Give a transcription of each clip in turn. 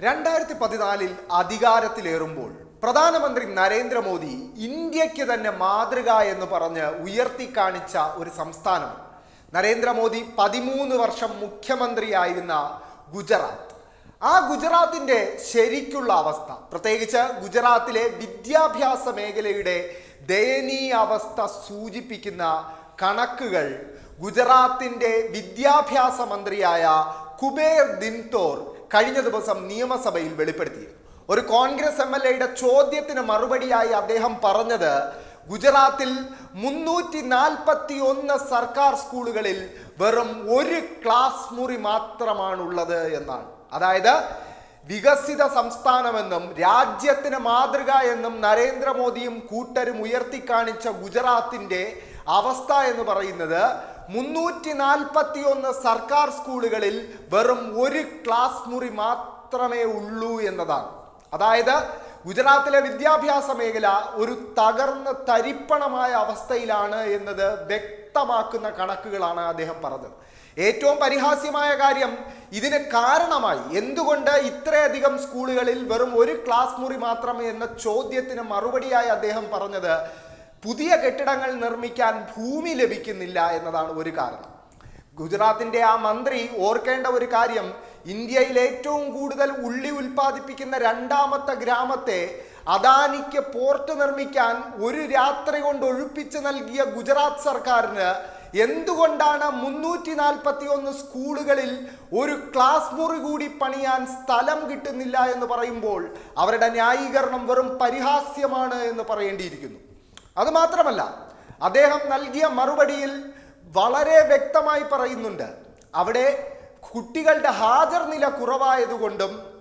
രണ്ടായിരത്തി പതിനാലിൽ അധികാരത്തിലേറുമ്പോൾ പ്രധാനമന്ത്രി നരേന്ദ്രമോദി ഇന്ത്യയ്ക്ക് തന്നെ മാതൃക എന്ന് പറഞ്ഞ് ഉയർത്തി കാണിച്ച ഒരു സംസ്ഥാനം. നരേന്ദ്രമോദി പതിമൂന്ന് വർഷം മുഖ്യമന്ത്രിയായിരുന്ന ഗുജറാത്ത്. ആ ഗുജറാത്തിന്റെ ശരിക്കുള്ള അവസ്ഥ പ്രത്യേകിച്ച് ഗുജറാത്തിലെ വിദ്യാഭ്യാസ മേഖലയുടെ ദയനീയ അവസ്ഥ സൂചിപ്പിക്കുന്ന കണക്കുകൾ ഗുജറാത്തിന്റെ വിദ്യാഭ്യാസ മന്ത്രിയായ കുബേർ ദിൻതോർ കഴിഞ്ഞ ദിവസം നിയമസഭയിൽ വെളിപ്പെടുത്തിയിരുന്നു. ഒരു കോൺഗ്രസ് എം എൽ എയുടെ ചോദ്യത്തിന് മറുപടിയായി അദ്ദേഹം പറഞ്ഞത് ഗുജറാത്തിൽ മുന്നൂറ്റി നാൽപ്പത്തി ഒന്ന് സർക്കാർ സ്കൂളുകളിൽ വെറും ഒരു ക്ലാസ് മുറി മാത്രമാണുള്ളത് എന്നാണ്. അതായത് വികസിത സംസ്ഥാനമെന്നും രാജ്യത്തിന് മാതൃക എന്നും നരേന്ദ്രമോദിയും കൂട്ടരും ഉയർത്തിക്കാണിച്ച ഗുജറാത്തിന്റെ അവസ്ഥ എന്ന് പറയുന്നത് മുന്നൂറ്റി നാൽപ്പത്തി ഒന്ന് സർക്കാർ സ്കൂളുകളിൽ വെറും ഒരു ക്ലാസ് മുറി മാത്രമേ ഉള്ളൂ എന്നതാണ്. അതായത് ഗുജറാത്തിലെ വിദ്യാഭ്യാസ മേഖല ഒരു തകർന്ന തരിപ്പണമായ അവസ്ഥയിലാണ് എന്നത് വ്യക്തമാക്കുന്ന കണക്കുകളാണ് അദ്ദേഹം പറഞ്ഞത്. ഏറ്റവും പരിഹാസ്യമായ കാര്യം ഇതിന് കാരണമായി എന്തുകൊണ്ട് ഇത്രയധികം സ്കൂളുകളിൽ വെറും ഒരു ക്ലാസ് മുറി മാത്രം എന്ന ചോദ്യത്തിന് മറുപടിയായി അദ്ദേഹം പറഞ്ഞത് പുതിയ കെട്ടിടങ്ങൾ നിർമ്മിക്കാൻ ഭൂമി ലഭിക്കുന്നില്ല എന്നതാണ് ഒരു കാരണം. ഗുജറാത്തിന്റെ ആ മന്ത്രി ഓർക്കേണ്ട ഒരു കാര്യം ഇന്ത്യയിൽ ഏറ്റവും കൂടുതൽ ഉള്ളി ഉൽപ്പാദിപ്പിക്കുന്ന രണ്ടാമത്തെ ഗ്രാമത്തെ അദാനിക്ക് പോർട്ട് നിർമ്മിക്കാൻ ഒരു രാത്രി കൊണ്ട് ഒഴിപ്പിച്ച് നൽകിയ ഗുജറാത്ത് സർക്കാരിന് എന്തുകൊണ്ടാണ് മുന്നൂറ്റി നാൽപ്പത്തി ഒന്ന് സ്കൂളുകളിൽ ഒരു ക്ലാസ് മുറി കൂടി പണിയാൻ സ്ഥലം കിട്ടുന്നില്ല എന്ന് പറയുമ്പോൾ അവരുടെ ന്യായീകരണം വെറും പരിഹാസ്യമാണ് എന്ന് പറയേണ്ടിയിരിക്കുന്നു. അത് മാത്രമല്ല അദ്ദേഹം നൽകിയ മറുപടിയിൽ വളരെ വ്യക്തമായി പറയുന്നുണ്ട്. അവിടെ കുട്ടികളുടെ ഹാജർ നില കുറവായതുകൊണ്ടും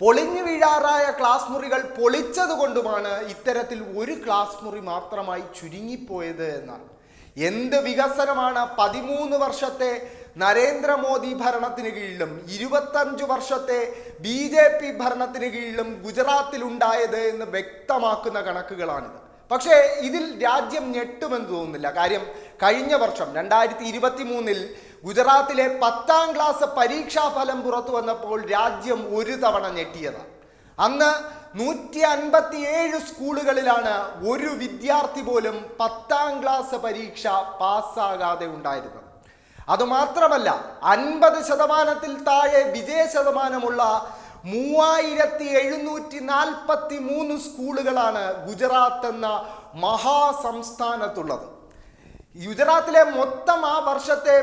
പൊളിഞ്ഞു വീഴാറായ ക്ലാസ് മുറികൾ പൊളിച്ചതുകൊണ്ടുമാണ് ഇത്തരത്തിൽ ഒരു ക്ലാസ് മുറി മാത്രമായി ചുരുങ്ങിപ്പോയത് എന്നാണ്. എന്ത് വികസനമാണ് പതിമൂന്ന് വർഷത്തെ നരേന്ദ്രമോദി ഭരണത്തിന് കീഴിലും ഇരുപത്തഞ്ചു വർഷത്തെ ബി ജെ പി ഭരണത്തിന് കീഴിലും ഗുജറാത്തിൽ ഉണ്ടായത് എന്ന് വ്യക്തമാക്കുന്ന കണക്കുകളാണിത്. പക്ഷേ ഇതിൽ രാജ്യം ഞെട്ടുമെന്ന് തോന്നുന്നില്ല. കാര്യം കഴിഞ്ഞ വർഷം രണ്ടായിരത്തി ഇരുപത്തി മൂന്നിൽ ഗുജറാത്തിലെ പത്താം ക്ലാസ് പരീക്ഷാ ഫലം പുറത്തു വന്നപ്പോൾ രാജ്യം ഒരു തവണ ഞെട്ടിയതാണ് അന്ന് നൂറ്റി അൻപത്തിയേഴ് സ്കൂളുകളിലാണ് ഒരു വിദ്യാർത്ഥി പോലും പത്താം ക്ലാസ് പരീക്ഷ പാസ്സാകാതെ ഉണ്ടായിരുന്നത്. അതുമാത്രമല്ല അൻപത് ശതമാനത്തിൽ താഴെ വിജയ ശതമാനമുള്ള മൂവായിരത്തി എഴുന്നൂറ്റി നാൽപ്പത്തി മൂന്ന് സ്കൂളുകളാണ് ഗുജറാത്ത് എന്ന മഹാസംസ്ഥാനത്തുള്ളത്. ഗുജറാത്തിലെ മൊത്തം ആ വർഷത്തെ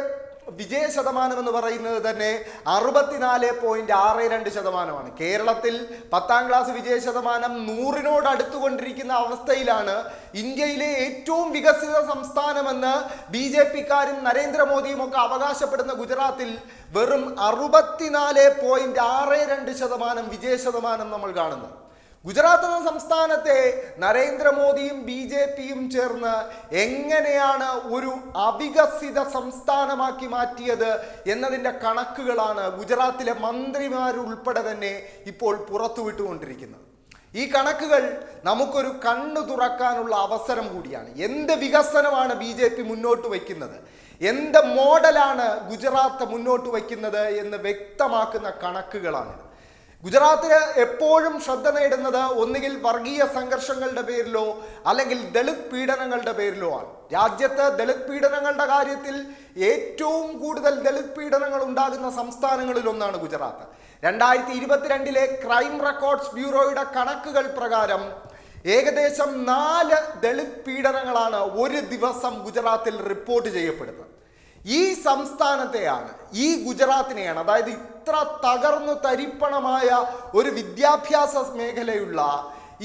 വിജയ ശതമാനം എന്ന് പറയുന്നത് തന്നെ അറുപത്തിനാല് പോയിന്റ് ആറ് രണ്ട് ശതമാനമാണ്. കേരളത്തിൽ പത്താം ക്ലാസ് വിജയ ശതമാനം നൂറിനോട് അടുത്തുകൊണ്ടിരിക്കുന്ന അവസ്ഥയിലാണ് ഇന്ത്യയിലെ ഏറ്റവും വികസിത സംസ്ഥാനമെന്ന് ബി ജെ പിക്കാരും നരേന്ദ്രമോദിയും ഒക്കെ അവകാശപ്പെടുന്ന ഗുജറാത്തിൽ വെറും അറുപത്തിനാല് പോയിന്റ് ആറ് രണ്ട് ശതമാനം വിജയ ശതമാനം നമ്മൾ കാണുന്നു. ഗുജറാത്ത് എന്ന സംസ്ഥാനത്തെ നരേന്ദ്രമോദിയും ബി ജെ പിയും ചേർന്ന് എങ്ങനെയാണ് ഒരു അവികസിത സംസ്ഥാനമാക്കി മാറ്റിയത് എന്നതിന്റെ കണക്കുകളാണ് ഗുജറാത്തിലെ മന്ത്രിമാരുൾപ്പെടെ തന്നെ ഇപ്പോൾ പുറത്തുവിട്ടുകൊണ്ടിരിക്കുന്നത്. ഈ കണക്കുകൾ നമുക്കൊരു കണ്ണു തുറക്കാനുള്ള അവസരം കൂടിയാണ്. എന്ത് വികസനമാണ് ബി ജെ പി മുന്നോട്ട് വയ്ക്കുന്നത്? എന്ത് മോഡലാണ് ഗുജറാത്ത് മുന്നോട്ട് വയ്ക്കുന്നത് എന്ന് വ്യക്തമാക്കുന്ന കണക്കുകളാണിത്. ഗുജറാത്തിന് എപ്പോഴും ശ്രദ്ധ നേടുന്നത് ഒന്നുകിൽ വർഗീയ സംഘർഷങ്ങളുടെ പേരിലോ അല്ലെങ്കിൽ ദളിത് പീഡനങ്ങളുടെ പേരിലോ ആണ്. രാജ്യത്ത് ദളിത് പീഡനങ്ങളുടെ കാര്യത്തിൽ ഏറ്റവും കൂടുതൽ ദളിത് പീഡനങ്ങൾ ഉണ്ടാകുന്ന സംസ്ഥാനങ്ങളിൽ ഒന്നാണ് ഗുജറാത്ത്. രണ്ടായിരത്തി ഇരുപത്തിരണ്ടിലെ ക്രൈം റെക്കോർഡ്സ് ബ്യൂറോയുടെ കണക്കുകൾ പ്രകാരം ഏകദേശം നാല് ദളിത് പീഡനങ്ങളാണ് ഒരു ദിവസം ഗുജറാത്തിൽ റിപ്പോർട്ട് ചെയ്യപ്പെടുന്നത്. ഈ സംസ്ഥാനത്തെയാണ് ഈ ഗുജറാത്തിനെയാണ് അതായത് ഇത്ര തകർന്നു തരിപ്പണമായ ഒരു വിദ്യാഭ്യാസ മേഖലയുള്ള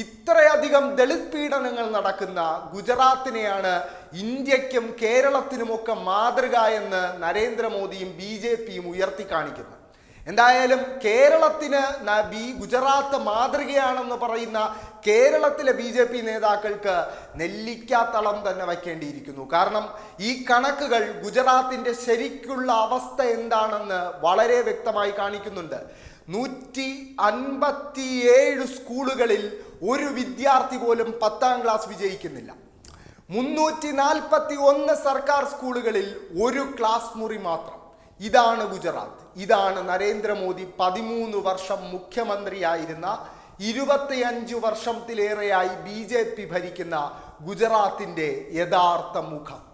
ഇത്രയധികം ദളിത് പീഡനങ്ങൾ നടക്കുന്ന ഗുജറാത്തിനെയാണ് ഇന്ത്യക്കും കേരളത്തിനുമൊക്കെ മാതൃക എന്ന് നരേന്ദ്രമോദിയും ബി ജെ പിയും ഉയർത്തി കാണിക്കുന്നത്. എന്തായാലും കേരളത്തിന് ബി ഗുജറാത്ത് മാതൃകയാണെന്ന് പറയുന്ന കേരളത്തിലെ ബി ജെ പി നേതാക്കൾക്ക് നെല്ലിക്കാത്തളം തന്നെ വയ്ക്കേണ്ടിയിരിക്കുന്നു. കാരണം ഈ കണക്കുകൾ ഗുജറാത്തിന്റെ ശരിക്കുള്ള അവസ്ഥ എന്താണെന്ന് വളരെ വ്യക്തമായി കാണിക്കുന്നുണ്ട്. നൂറ്റി അൻപത്തിയേഴ് സ്കൂളുകളിൽ ഒരു വിദ്യാർത്ഥി പോലും പത്താം ക്ലാസ് വിജയിക്കുന്നില്ല. മുന്നൂറ്റി നാൽപ്പത്തി ഒന്ന് സർക്കാർ സ്കൂളുകളിൽ ഒരു ക്ലാസ് മുറി മാത്രം. ഇതാണ് ഗുജറാത്ത്. ഇതാണ് നരേന്ദ്രമോദി പതിമൂന്ന് വർഷം മുഖ്യമന്ത്രിയായിരുന്ന ഇരുപത്തിയഞ്ചു വർഷത്തിലേറെയായി ബി ജെ പി ഭരിക്കുന്ന ഗുജറാത്തിന്റെ യഥാർത്ഥ മുഖം.